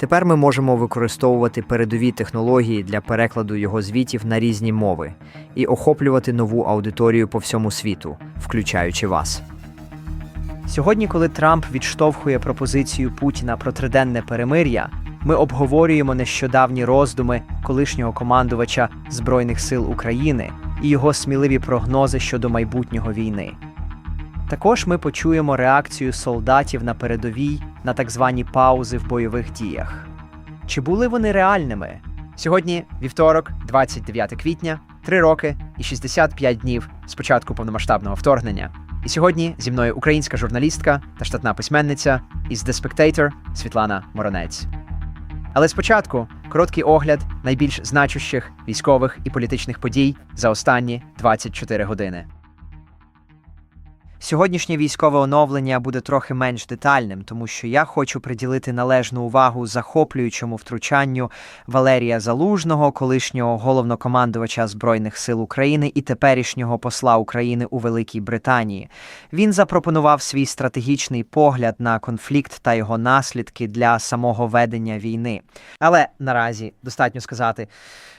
Тепер ми можемо використовувати передові технології для перекладу його звітів на різні мови і охоплювати нову аудиторію по всьому світу, включаючи вас. Сьогодні, коли Трамп відштовхує пропозицію Путіна про триденне перемир'я, ми обговорюємо нещодавні роздуми колишнього командувача Збройних сил України і його сміливі прогнози щодо майбутнього війни. Також ми почуємо реакцію солдатів на передовій на так звані паузи в бойових діях. Чи були вони реальними? Сьогодні вівторок, 29 квітня, 3 роки і 65 днів з початку повномасштабного вторгнення. І сьогодні зі мною українська журналістка та штатна письменниця із The Spectator Світлана Моронець. Але спочатку короткий огляд найбільш значущих військових і політичних подій за останні 24 години. Сьогоднішнє військове оновлення буде трохи менш детальним, тому що я хочу приділити належну увагу захоплюючому втручанню Валерія Залужного, колишнього головнокомандувача Збройних сил України і теперішнього посла України у Великій Британії. Він запропонував свій стратегічний погляд на конфлікт та його наслідки для самого ведення війни. Але наразі достатньо сказати,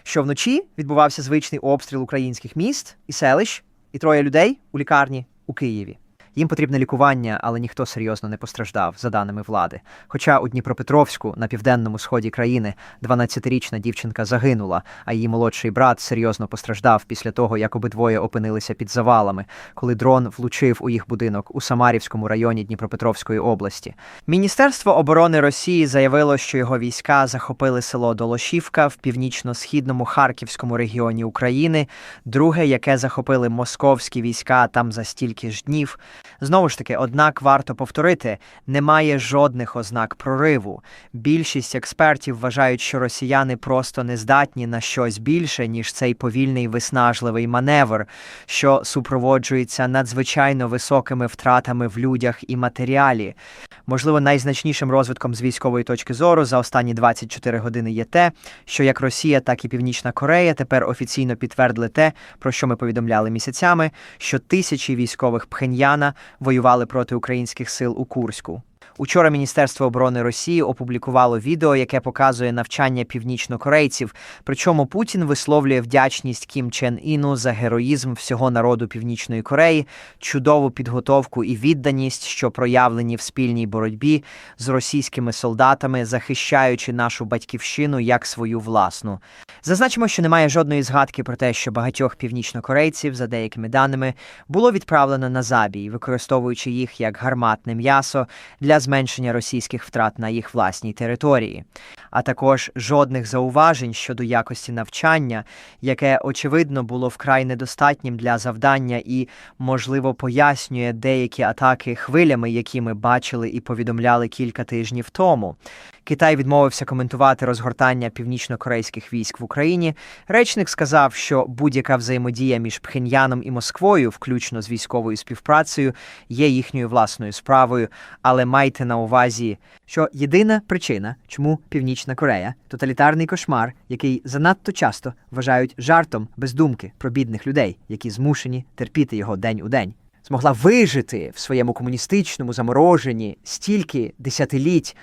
що вночі відбувався звичний обстріл українських міст і селищ, і троє людей у лікарні у Києві. Їм потрібне лікування, але ніхто серйозно не постраждав, за даними влади. Хоча у Дніпропетровську, на південному сході країни, 12-річна дівчинка загинула, а її молодший брат серйозно постраждав після того, як обидвоє опинилися під завалами, коли дрон влучив у їх будинок у Самарівському районі Дніпропетровської області. Міністерство оборони Росії заявило, що його війська захопили село Долошівка в північно-східному Харківському регіоні України, друге, яке захопили московські війська там за стільки ж днів. Знову ж таки, однак варто повторити, немає жодних ознак прориву. Більшість експертів вважають, що росіяни просто не здатні на щось більше, ніж цей повільний виснажливий маневр, що супроводжується надзвичайно високими втратами в людях і матеріалі. Можливо, найзначнішим розвитком з військової точки зору за останні 24 години є те, що як Росія, так і Північна Корея тепер офіційно підтвердили те, про що ми повідомляли місяцями, що тисячі військових Пхеньяна воювали проти українських сил у Курську. Учора Міністерство оборони Росії опублікувало відео, яке показує навчання північнокорейців. Причому Путін висловлює вдячність Кім Чен Іну за героїзм всього народу Північної Кореї, чудову підготовку і відданість, що проявлені в спільній боротьбі з російськими солдатами, захищаючи нашу батьківщину як свою власну. Зазначимо, що немає жодної згадки про те, що багатьох північнокорейців, за деякими даними, було відправлено на забій, використовуючи їх як гарматне м'ясо для зменшення російських втрат на їх власній території, а також жодних зауважень щодо якості навчання, яке очевидно було вкрай недостатнім для завдання і, можливо, пояснює деякі атаки хвилями, які ми бачили і повідомляли кілька тижнів тому. Китай відмовився коментувати розгортання північно-корейських військ в Україні. Речник сказав, що будь-яка взаємодія між Пхеньяном і Москвою, включно з військовою співпрацею, є їхньою власною справою. Але майте на увазі, що єдина причина, чому Північна Корея тоталітарний кошмар, який занадто часто вважають жартом без думки про бідних людей, які змушені терпіти його день у день. Змогла вижити в своєму комуністичному замороженні стільки десятиліть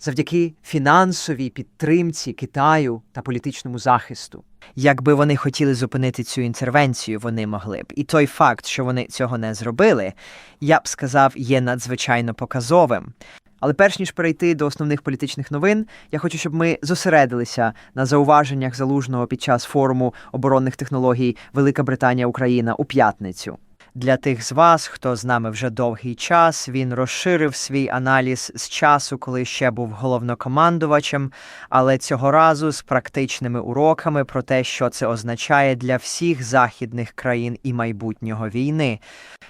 завдяки фінансовій підтримці Китаю та політичному захисту. Якби вони хотіли зупинити цю інтервенцію, вони могли б. І той факт, що вони цього не зробили, я б сказав, є надзвичайно показовим. Але перш ніж перейти до основних політичних новин, я хочу, щоб ми зосередилися на зауваженнях залужного під час форуму оборонних технологій Велика Британія Україна у п'ятницю. Для тих з вас, хто з нами вже довгий час, він розширив свій аналіз з часу, коли ще був головнокомандувачем, але цього разу з практичними уроками про те, що це означає для всіх західних країн і майбутнього війни.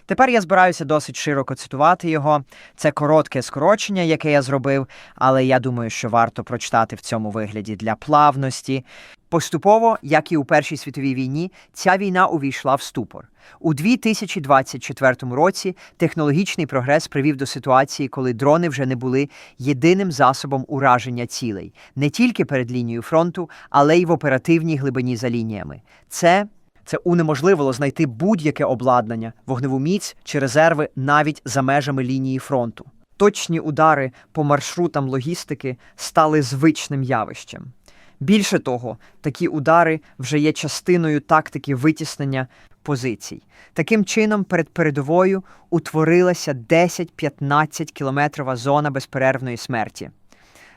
Тепер я збираюся досить широко цитувати його. Це коротке скорочення, яке я зробив, але я думаю, що варто прочитати в цьому вигляді для плавності. Поступово, як і у Першій світовій війні, ця війна увійшла в ступор. У 2024 році технологічний прогрес привів до ситуації, коли дрони вже не були єдиним засобом ураження цілей не тільки перед лінією фронту, але й в оперативній глибині за лініями. Це це унеможливило знайти будь-яке обладнання, вогневу міць чи резерви навіть за межами лінії фронту. Точні удари по маршрутам логістики стали звичним явищем. Більше того, такі удари вже є частиною тактики витіснення позицій. Таким чином, перед передовою утворилася 10-15 кілометрова зона безперервної смерті.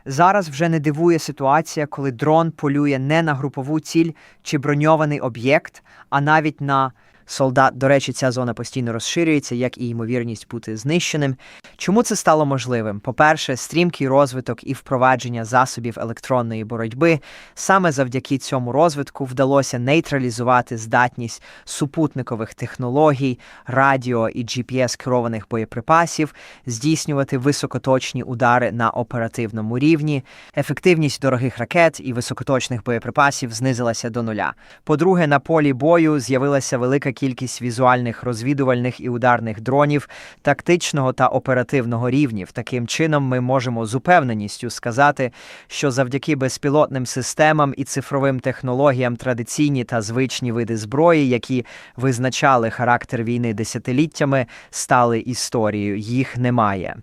Зараз вже не дивує ситуація, коли дрон полює не на групову ціль чи броньований об'єкт, а навіть на солдат. До речі, ця зона постійно розширюється, як і ймовірність бути знищеним. Чому це стало можливим? По-перше, стрімкий розвиток і впровадження засобів електронної боротьби. Саме завдяки цьому розвитку вдалося нейтралізувати здатність супутникових технологій, радіо і GPS керованих боєприпасів, здійснювати високоточні удари на оперативному рівні. Ефективність дорогих ракет і високоточних боєприпасів знизилася до нуля. По-друге, на полі бою з'явилася велика кількість візуальних розвідувальних і ударних дронів тактичного та оперативного рівнів. Таким чином, ми можемо з упевненістю сказати, що завдяки безпілотним системам і цифровим технологіям традиційні та звичні види зброї, які визначали характер війни десятиліттями, стали історією. Їх немає.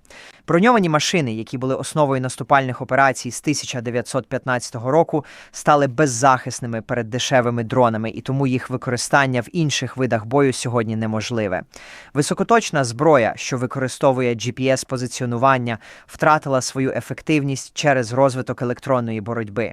Броньовані машини, які були основою наступальних операцій з 1915 року, стали беззахисними перед дешевими дронами, і тому їх використання в інших видах бою сьогодні неможливе. Високоточна зброя, що використовує GPS-позиціонування, втратила свою ефективність через розвиток електронної боротьби.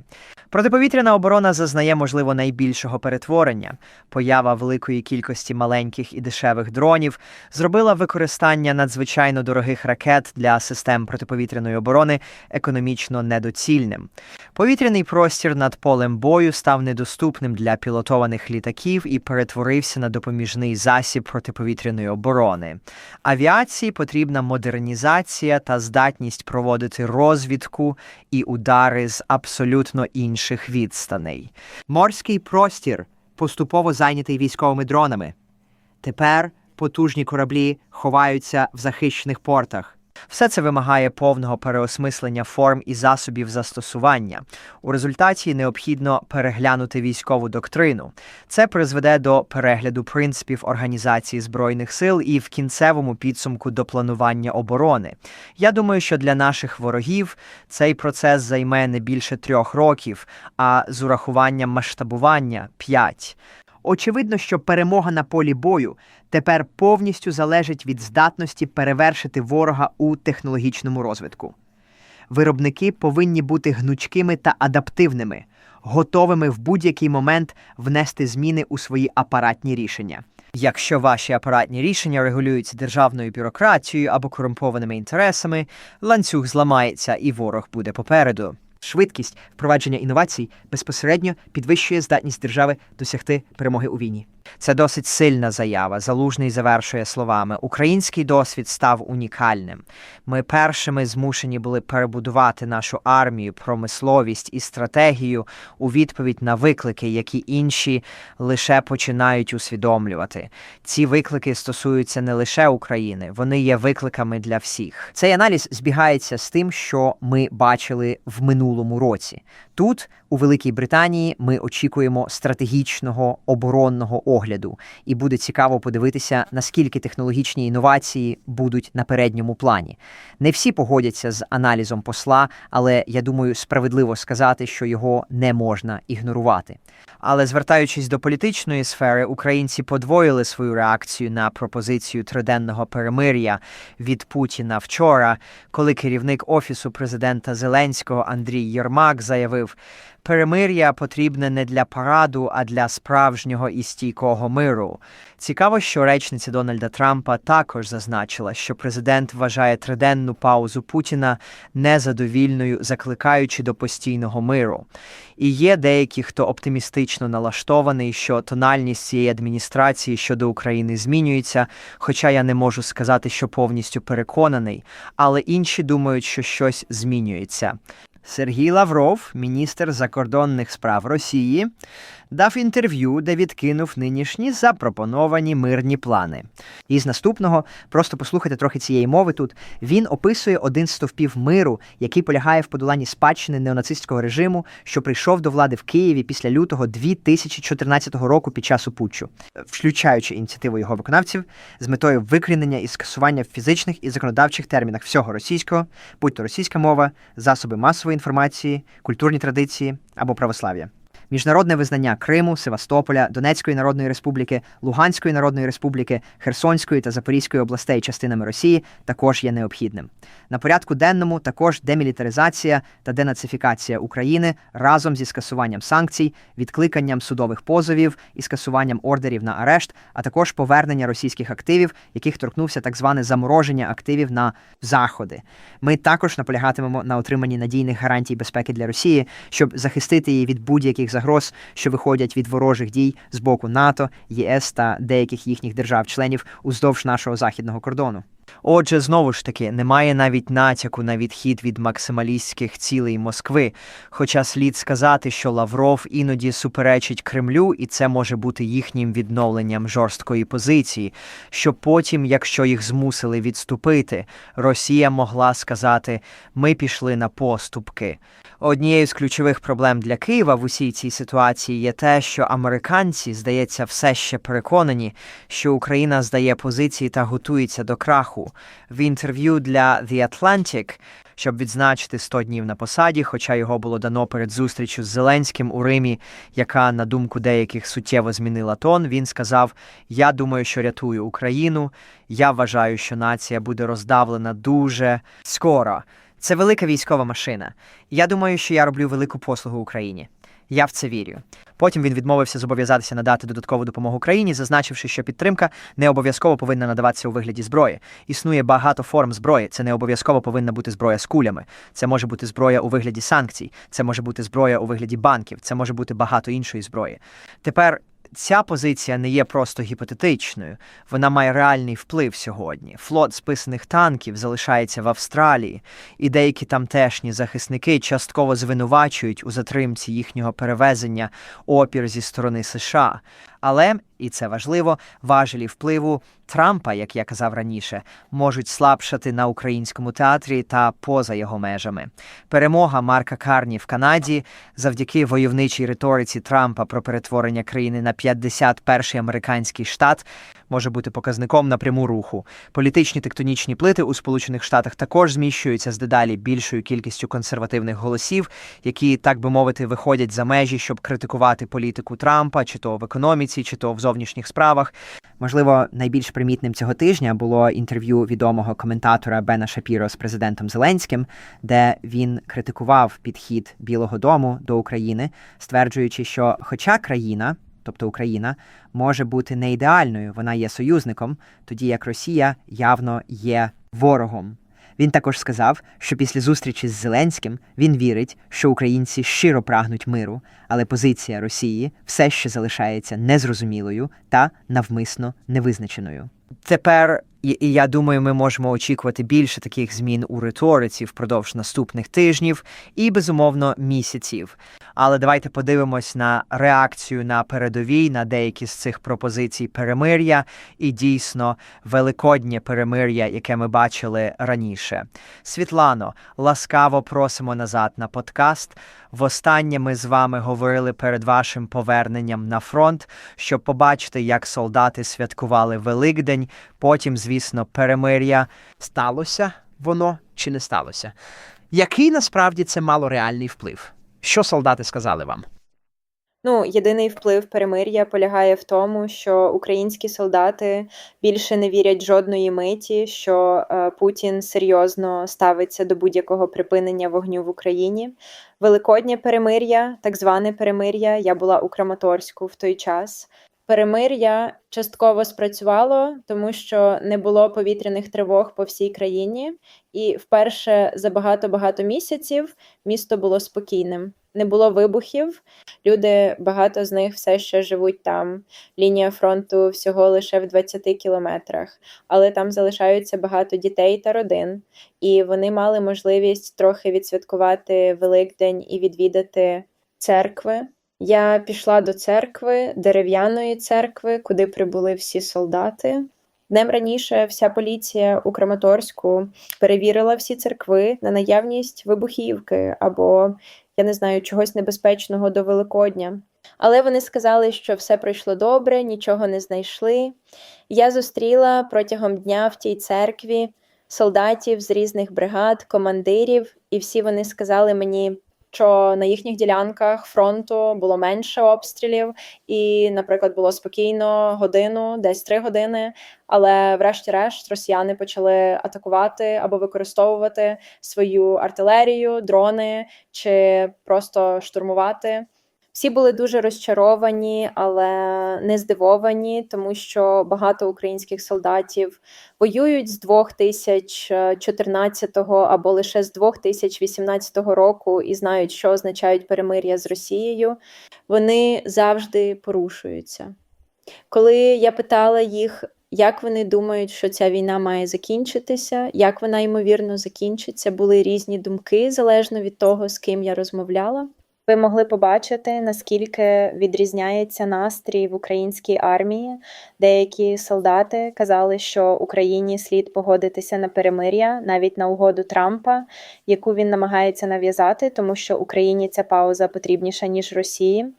Протиповітряна оборона зазнає, можливо, найбільшого перетворення. Поява великої кількості маленьких і дешевих дронів зробила використання надзвичайно дорогих ракет для систем протиповітряної оборони економічно недоцільним. Повітряний простір над полем бою став недоступним для пілотованих літаків і перетворився на допоміжний засіб протиповітряної оборони. Авіації потрібна модернізація та здатність проводити розвідку і удари з абсолютно інших відстаней. Морський простір поступово зайнятий військовими дронами. Тепер потужні кораблі ховаються в захищених портах. Все це вимагає повного переосмислення форм і засобів застосування. У результаті необхідно переглянути військову доктрину. Це призведе до перегляду принципів організації збройних сил і в кінцевому підсумку до планування оборони. Я думаю, що для наших ворогів цей процес займе не більше трьох років, а з урахуванням масштабування п'ять. Очевидно, що перемога на полі бою тепер повністю залежить від здатності перевершити ворога у технологічному розвитку. Виробники повинні бути гнучкими та адаптивними, готовими в будь-який момент внести зміни у свої апаратні рішення. Якщо ваші апаратні рішення регулюються державною бюрократією або корумпованими інтересами, ланцюг зламається і ворог буде попереду. Швидкість впровадження інновацій безпосередньо підвищує здатність держави досягти перемоги у війні. Це досить сильна заява. Залужний завершує словами: Український досвід став унікальним. Ми першими змушені були перебудувати нашу армію, промисловість і стратегію у відповідь на виклики, які інші лише починають усвідомлювати. Ці виклики стосуються не лише України, вони є викликами для всіх. Цей аналіз збігається з тим, що ми бачили в минулому році. Тут, у Великій Британії, ми очікуємо стратегічного оборонного огляду, і буде цікаво подивитися, наскільки технологічні інновації будуть на передньому плані. Не всі погодяться з аналізом посла, але я думаю, справедливо сказати, що його не можна ігнорувати. Але звертаючись до політичної сфери, українці подвоїли свою реакцію на пропозицію триденного перемир'я від Путіна вчора, коли керівник офісу президента Зеленського Андрій Єрмак заявив. Перемир'я потрібне не для параду, а для справжнього і стійкого миру. Цікаво, що речниця Дональда Трампа також зазначила, що президент вважає триденну паузу Путіна незадовільною, закликаючи до постійного миру. І є деякі, хто оптимістично налаштований, що тональність цієї адміністрації щодо України змінюється, хоча я не можу сказати, що повністю переконаний, але інші думають, що щось змінюється. Сергій Лавров, міністр закордонних справ Росії, дав інтерв'ю, де відкинув нинішні запропоновані мирні плани. І з наступного, просто послухайте трохи цієї мови тут. Він описує один з стовпів миру, який полягає в подоланні спадщини неонацистського режиму, що прийшов до влади в Києві після лютого 2014 року під час опутчу, включаючи ініціативу його виконавців з метою викорінення і скасування в фізичних і законодавчих термінах всього російського, будь то російська мова, засоби масової інформації, культурні традиції або православ'я. Міжнародне визнання Криму, Севастополя, Донецької Народної Республіки, Луганської Народної Республіки, Херсонської та Запорізької областей частинами Росії також є необхідним. На порядку денному також демілітаризація та денацифікація України разом зі скасуванням санкцій, відкликанням судових позовів і скасуванням ордерів на арешт, а також повернення російських активів, яких торкнувся так зване замороження активів на заходи. Ми також наполягатимемо на отриманні надійних гарантій безпеки для Росії, щоб захистити її від будь-яких загроз, що виходять від ворожих дій з боку НАТО, ЄС та деяких їхніх держав-членів уздовж нашого західного кордону. Отже, знову ж таки, немає навіть натяку на відхід від максималістських цілей Москви. Хоча слід сказати, що Лавров іноді суперечить Кремлю, і це може бути їхнім відновленням жорсткої позиції, що потім, якщо їх змусили відступити, Росія могла сказати: ми пішли на поступки. Однією з ключових проблем для Києва в усій цій ситуації є те, що американці, здається, все ще переконані, що Україна здає позиції та готується до краху. В інтерв'ю для The Atlantic, щоб відзначити 100 днів на посаді, хоча його було дано перед зустрічю з Зеленським у Римі, яка, на думку деяких, суттєво змінила тон, він сказав: Я думаю, що рятую Україну. Я вважаю, що нація буде роздавлена дуже скоро. Це велика військова машина. Я думаю, що я роблю велику послугу Україні. Я в це вірю. Потім він відмовився зобов'язатися надати додаткову допомогу Україні, зазначивши, що підтримка не обов'язково повинна надаватися у вигляді зброї. Існує багато форм зброї. Це не обов'язково повинна бути зброя з кулями. Це може бути зброя у вигляді санкцій, це може бути зброя у вигляді банків, це може бути багато іншої зброї. Тепер ця позиція не є просто гіпотетичною, вона має реальний вплив сьогодні. Флот списаних танків залишається в Австралії, і деякі тамтешні захисники частково звинувачують у затримці їхнього перевезення опір зі сторони США. Але, і це важливо, важелі впливу Трампа, як я казав раніше, можуть слабшати на українському театрі та поза його межами. Перемога Марка Карні в Канаді завдяки войовничій риториці Трампа про перетворення країни на 51-й американський штат може бути показником напряму руху. Політичні тектонічні плити у Сполучених Штатах також зміщуються з дедалі більшою кількістю консервативних голосів, які, так би мовити, виходять за межі, щоб критикувати політику Трампа, чи то в економіці, чи то в зовнішніх справах. Можливо, найбільш примітним цього тижня було інтерв'ю відомого коментатора Бена Шапіро з президентом Зеленським, де він критикував підхід Білого Дому до України, стверджуючи, що, хоча країна, тобто Україна, може бути не ідеальною, вона є союзником, тоді як Росія явно є ворогом. Він також сказав, що після зустрічі з Зеленським він вірить, що українці щиро прагнуть миру, але позиція Росії все ще залишається незрозумілою та навмисно невизначеною. Тепер і, і я думаю, ми можемо очікувати більше таких змін у риториці впродовж наступних тижнів і, безумовно, місяців. Але давайте подивимось на реакцію на передовій на деякі з цих пропозицій перемир'я і дійсно великоднє перемир'я, яке ми бачили раніше. Світлано, ласкаво просимо назад на подкаст. Востаннє ми з вами говорили перед вашим поверненням на фронт, щоб побачити, як солдати святкували Великдень. Потім, звісно, перемир'я сталося воно чи не сталося. Який насправді це мало реальний вплив? Що солдати сказали вам? Ну, єдиний вплив перемир'я полягає в тому, що українські солдати більше не вірять жодної миті, що е, Путін серйозно ставиться до будь-якого припинення вогню в Україні. Великоднє перемир'я, так зване перемир'я. Я була у Краматорську в той час. Перемир'я частково спрацювало, тому що не було повітряних тривог по всій країні, і вперше за багато-багато місяців місто було спокійним. Не було вибухів. Люди, багато з них все ще живуть там. Лінія фронту всього лише в 20 кілометрах, але там залишаються багато дітей та родин, і вони мали можливість трохи відсвяткувати Великдень і відвідати церкви. Я пішла до церкви, дерев'яної церкви, куди прибули всі солдати. Днем раніше вся поліція у Краматорську перевірила всі церкви на наявність вибухівки або, я не знаю, чогось небезпечного до Великодня. Але вони сказали, що все пройшло добре, нічого не знайшли. Я зустріла протягом дня в тій церкві солдатів з різних бригад, командирів, і всі вони сказали мені, що на їхніх ділянках фронту було менше обстрілів, і, наприклад, було спокійно годину, десь три години. Але, врешті-решт, росіяни почали атакувати або використовувати свою артилерію, дрони чи просто штурмувати. Всі були дуже розчаровані, але не здивовані, тому що багато українських солдатів воюють з 2014 або лише з 2018 року і знають, що означають перемир'я з Росією. Вони завжди порушуються. Коли я питала їх, як вони думають, що ця війна має закінчитися, як вона ймовірно закінчиться, були різні думки залежно від того, з ким я розмовляла. Ви могли побачити, наскільки відрізняється настрій в українській армії. Деякі солдати казали, що Україні слід погодитися на перемир'я, навіть на угоду Трампа, яку він намагається нав'язати, тому що Україні ця пауза потрібніша ніж Росії.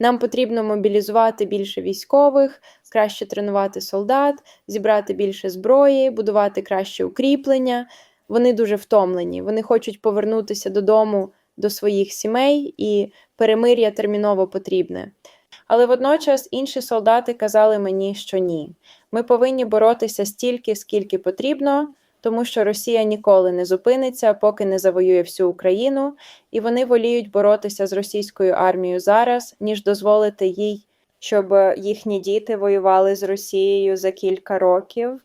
Нам потрібно мобілізувати більше військових, краще тренувати солдат, зібрати більше зброї, будувати краще укріплення. Вони дуже втомлені. Вони хочуть повернутися додому до своїх сімей, і перемир'я терміново потрібне. Але водночас інші солдати казали мені, що ні. Ми повинні боротися стільки, скільки потрібно, тому що Росія ніколи не зупиниться, поки не завоює всю Україну, і вони воліють боротися з російською армією зараз, ніж дозволити їй, щоб їхні діти воювали з Росією за кілька років.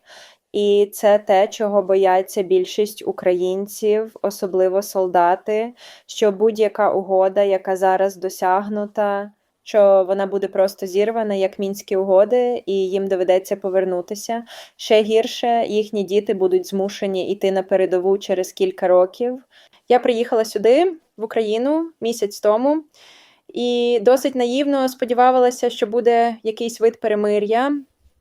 І це те, чого бояться більшість українців, особливо солдати, що будь-яка угода, яка зараз досягнута, що вона буде просто зірвана, як мінські угоди, і їм доведеться повернутися. Ще гірше їхні діти будуть змушені йти на передову через кілька років. Я приїхала сюди, в Україну, місяць тому, і досить наївно сподівалася, що буде якийсь вид перемир'я.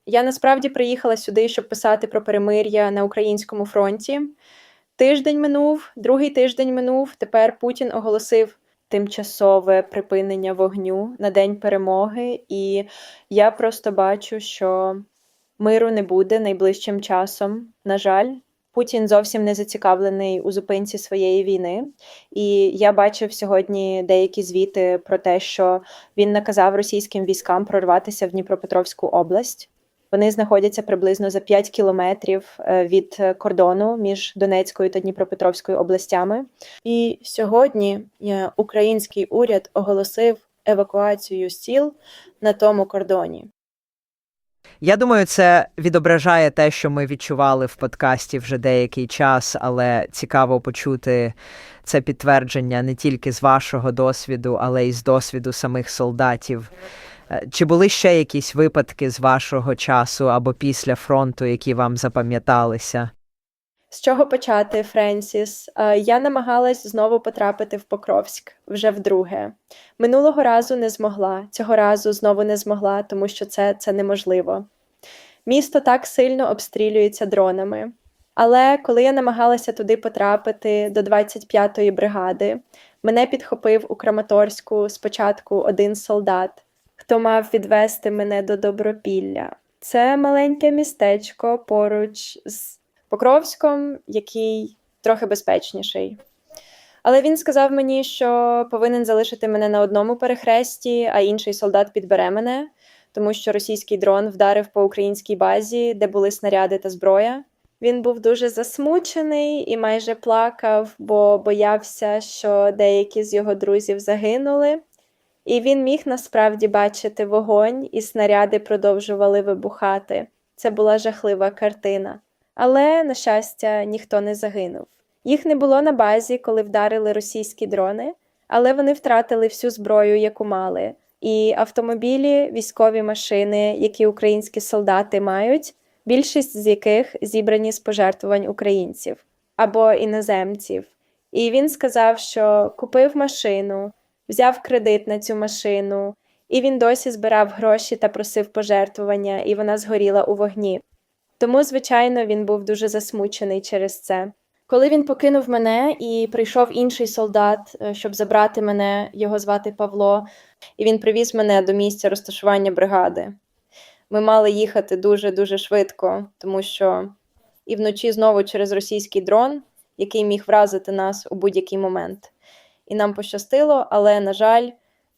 Я насправді приїхала сюди, щоб писати про перемир'я на українському фронті. Тиждень минув, другий тиждень минув. Тепер Путін оголосив тимчасове припинення вогню на день перемоги, і я просто бачу, що миру не буде найближчим часом. На жаль, Путін зовсім не зацікавлений у зупинці своєї війни. І я бачив сьогодні деякі звіти про те, що він наказав російським військам прорватися в Дніпропетровську область. Вони знаходяться приблизно за 5 кілометрів е, від е, кордону між Донецькою та Дніпропетровською областями. І сьогодні е, український уряд оголосив евакуацію сіл на тому кордоні. Я думаю, це відображає те, що ми відчували в подкасті вже деякий час, але цікаво почути це підтвердження не тільки з вашого досвіду, але й з досвіду самих солдатів. Е, Чи були ще якісь випадки з вашого часу або після фронту, які вам запам'яталися? З чого почати, Френсіс? Е, Я намагалась знову потрапити в Покровськ вже вдруге. Минулого разу не змогла, цього разу знову не змогла, тому що це, це неможливо. Місто так сильно обстрілюється дронами. Але коли я намагалася туди потрапити до 25-ї бригади, мене підхопив у Краматорську спочатку один солдат, хто мав відвести мене до Добропілля. Це маленьке містечко поруч з Покровськом, який трохи безпечніший. Але він сказав мені, що повинен залишити мене на одному перехресті, а інший солдат підбере мене, тому що російський дрон вдарив по українській базі, де були снаряди та зброя. Він був дуже засмучений і майже плакав, бо боявся, що деякі з його друзів загинули. І він міг насправді бачити вогонь, і снаряди продовжували вибухати. Це була жахлива картина. Але, на щастя, ніхто не загинув. Їх не було на базі, коли вдарили російські дрони, але вони втратили всю зброю, яку мали. І автомобілі, військові машини, які українські солдати мають, більшість з яких зібрані з пожертвувань українців або іноземців. І він сказав, що купив машину, взяв кредит на цю машину, і він досі збирав гроші та просив пожертвування, і вона згоріла у вогні. Тому, звичайно, він був дуже засмучений через це. Коли він покинув мене і прийшов інший солдат, е, щоб забрати мене, його звати Павло, і він привіз мене до місця розташування бригади. Ми мали їхати дуже-дуже швидко, тому що і вночі знову через російський дрон, який міг вразити нас у будь-який момент. І нам пощастило, але, на жаль,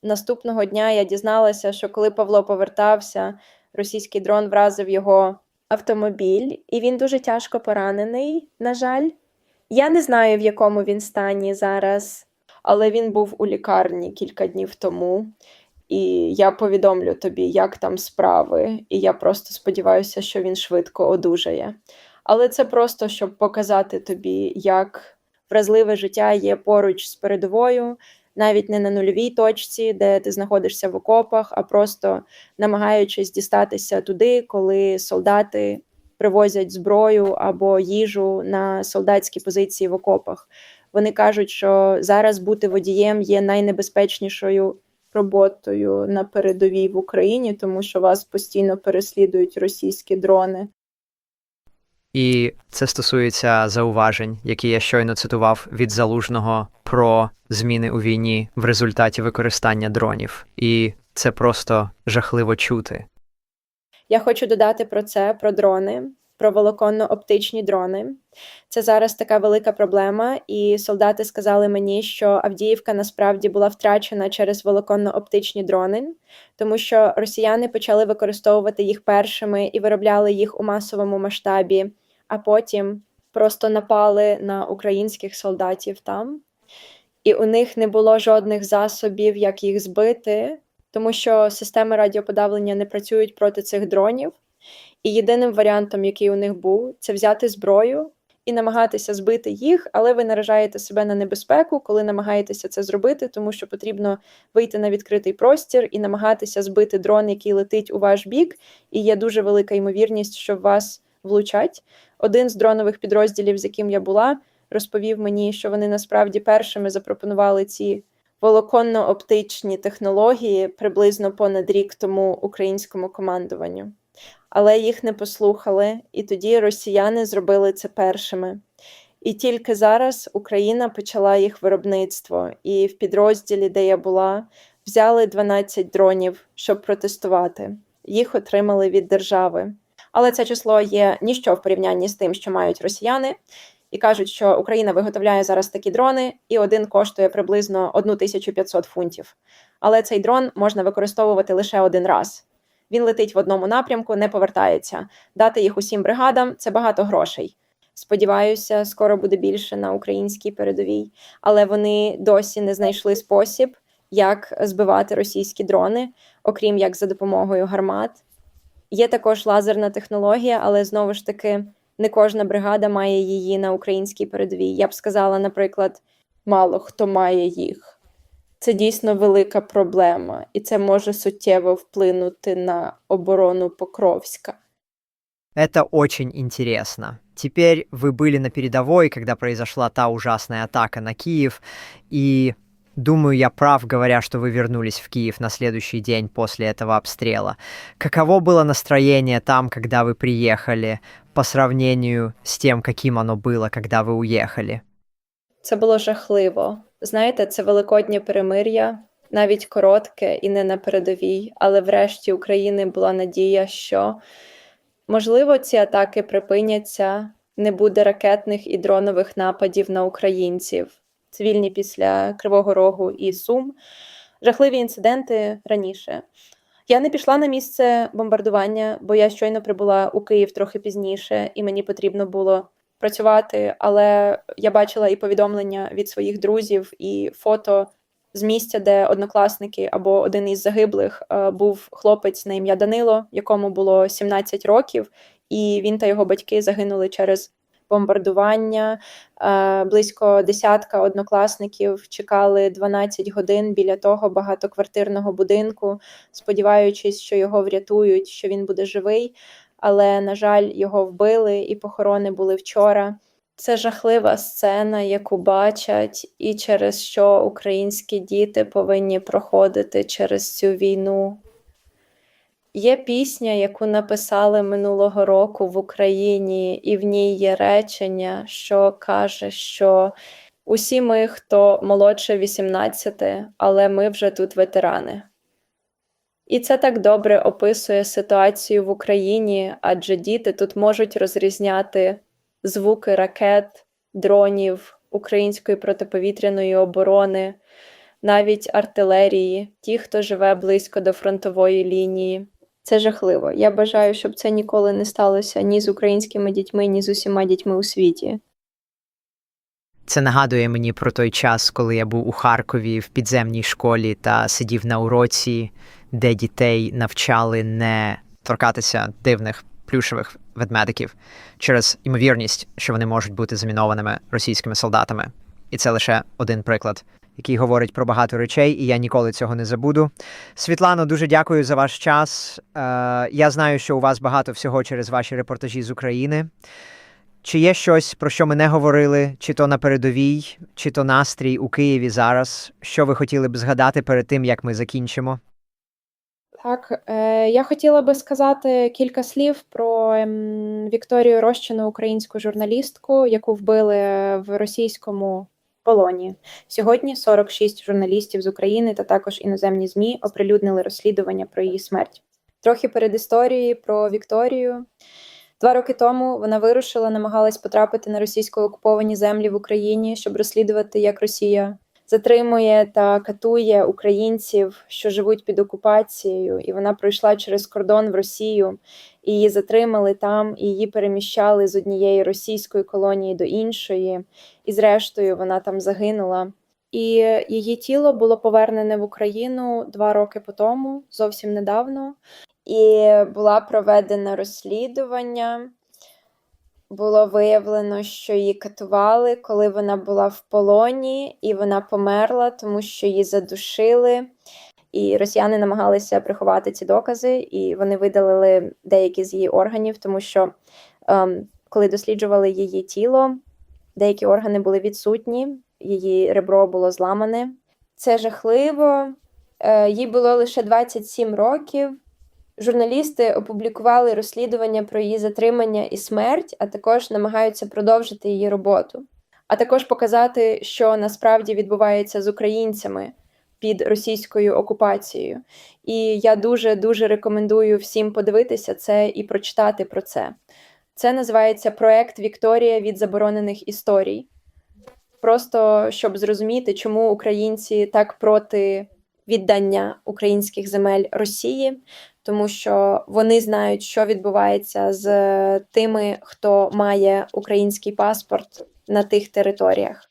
наступного дня я дізналася, що коли Павло повертався, російський дрон вразив його автомобіль, і він дуже тяжко поранений, на жаль. Я не знаю, в якому він стані зараз, але він був у лікарні кілька днів тому. І я повідомлю тобі, як там справи, і я просто сподіваюся, що він швидко одужає. Але це просто щоб показати тобі, як вразливе життя є поруч з передовою, навіть не на нульовій точці, де ти знаходишся в окопах, а просто намагаючись дістатися туди, коли солдати привозять зброю або їжу на солдатські позиції в окопах. Вони кажуть, що зараз бути водієм є найнебезпечнішою роботою на передовій в Україні, тому що вас постійно переслідують російські дрони. І це стосується зауважень, які я щойно цитував від залужного про зміни у війні в результаті використання дронів. І це просто жахливо чути. Я хочу додати про це, про дрони, про волоконно-оптичні дрони. Це зараз така велика проблема, і солдати сказали мені, що Авдіївка насправді була втрачена через волоконно-оптичні дрони, тому що росіяни почали використовувати їх першими і виробляли їх у масовому масштабі, а потім просто напали на українських солдатів там. І у них не було жодних засобів, як їх збити, тому що системи радіоподавлення не працюють проти цих дронів. І єдиним варіантом, який у них був, це взяти зброю і намагатися збити їх, але ви наражаєте себе на небезпеку, коли намагаєтеся це зробити, тому що потрібно вийти на відкритий простір і намагатися збити дрон, який летить у ваш бік, і є дуже велика ймовірність, що вас влучать. Один з дронових підрозділів, з яким я була, розповів мені, що вони насправді першими запропонували ці волоконно-оптичні технології приблизно понад рік тому українському командуванню. Але їх не послухали, і тоді росіяни зробили це першими. І тільки зараз Україна почала їх виробництво, і в підрозділі, де я була, взяли 12 дронів, щоб протестувати. Їх отримали від держави. Але це число є ніщо в порівнянні з тим, що мають росіяни, і кажуть, що Україна виготовляє зараз такі дрони, і один коштує приблизно 1500 фунтів. Але цей дрон можна використовувати лише один раз. Він летить в одному напрямку, не повертається. Дати їх усім бригадам це багато грошей. Сподіваюся, скоро буде більше на українській передовій, але вони досі не знайшли спосіб, як збивати російські дрони, окрім як за допомогою гармат. Є також лазерна технологія, але знову ж таки не кожна бригада має її на українській передовій. Я б сказала, наприклад, мало хто має їх. Це дійсно велика проблема, і це може суттєво вплинути на оборону Покровська. Это очень интересно. Теперь вы были на передовой, когда произошла та ужасная атака на Киев, и думаю, я прав, говоря, что вы вернулись в Киев на следующий день после этого обстрела. Каково было настроение там, когда вы приехали, по сравнению с тем, каким оно было, когда вы уехали? Це було жахливо. Знаєте, це великоднє перемир'я, навіть коротке і не на передовій, але врешті України була надія, що можливо ці атаки припиняться, не буде ракетних і дронових нападів на українців, Цивільні після Кривого Рогу і Сум, жахливі інциденти раніше. Я не пішла на місце бомбардування, бо я щойно прибула у Київ трохи пізніше, і мені потрібно було працювати. Але я бачила і повідомлення від своїх друзів, і фото з місця, де однокласники або один із загиблих е, був хлопець на ім'я Данило, якому було 17 років, і він та його батьки загинули через бомбардування. Е, Близько десятка однокласників чекали 12 годин біля того багатоквартирного будинку, сподіваючись, що його врятують, що він буде живий. Але, на жаль, його вбили, і похорони були вчора. Це жахлива сцена, яку бачать, і через що українські діти повинні проходити через цю війну. Є пісня, яку написали минулого року в Україні, і в ній є речення, що каже, що усі ми, хто молодше 18, але ми вже тут ветерани. І це так добре описує ситуацію в Україні, адже діти тут можуть розрізняти звуки ракет, дронів, української протиповітряної оборони, навіть артилерії, ті, хто живе близько до фронтової лінії. Це жахливо. Я бажаю, щоб це ніколи не сталося ні з українськими дітьми, ні з усіма дітьми у світі. Це нагадує мені про той час, коли я був у Харкові в підземній школі та сидів на уроці, де дітей навчали не торкатися дивних плюшевих ведмедиків через ймовірність, що вони можуть бути замінованими російськими солдатами. І це лише один приклад, який говорить про багато речей, і я ніколи цього не забуду. Світлано, дуже дякую за ваш час. Е, я знаю, що у вас багато всього через ваші репортажі з України. Чи є щось, про що ми не говорили, чи то на передовій, чи то настрій у Києві зараз, що ви хотіли б згадати перед тим, як ми закінчимо? Так, е, я хотіла би сказати кілька слів про ем, Вікторію Рощину, українську журналістку, яку вбили в російському полоні. Сьогодні 46 журналістів з України та також іноземні ЗМІ оприлюднили розслідування про її смерть. Трохи перед історією про Вікторію. Два роки тому вона вирушила, намагалась потрапити на російсько окуповані землі в Україні, щоб розслідувати, як Росія затримує та катує українців, що живуть під окупацією, і вона пройшла через кордон в Росію, її затримали там, і її переміщали з однієї російської колонії до іншої, і зрештою вона там загинула. І її тіло було повернене в Україну два роки по тому, зовсім недавно, і була проведена розслідування було виявлено, що її катували, коли вона була в полоні, і вона померла, тому що її задушили. І росіяни намагалися приховати ці докази, і вони видалили деякі з її органів, тому що ем, коли досліджували її тіло, деякі органи були відсутні, її ребро було зламане. Це жахливо. Е, їй було лише 27 років. Журналісти опублікували розслідування про її затримання і смерть, а також намагаються продовжити її роботу, а також показати, що насправді відбувається з українцями під російською окупацією. І я дуже дуже рекомендую всім подивитися це і прочитати про це. Це називається проект Вікторія від заборонених історій. Просто щоб зрозуміти, чому українці так проти віддання українських земель Росії, тому що вони знають, що відбувається з тими, хто має український паспорт на тих територіях.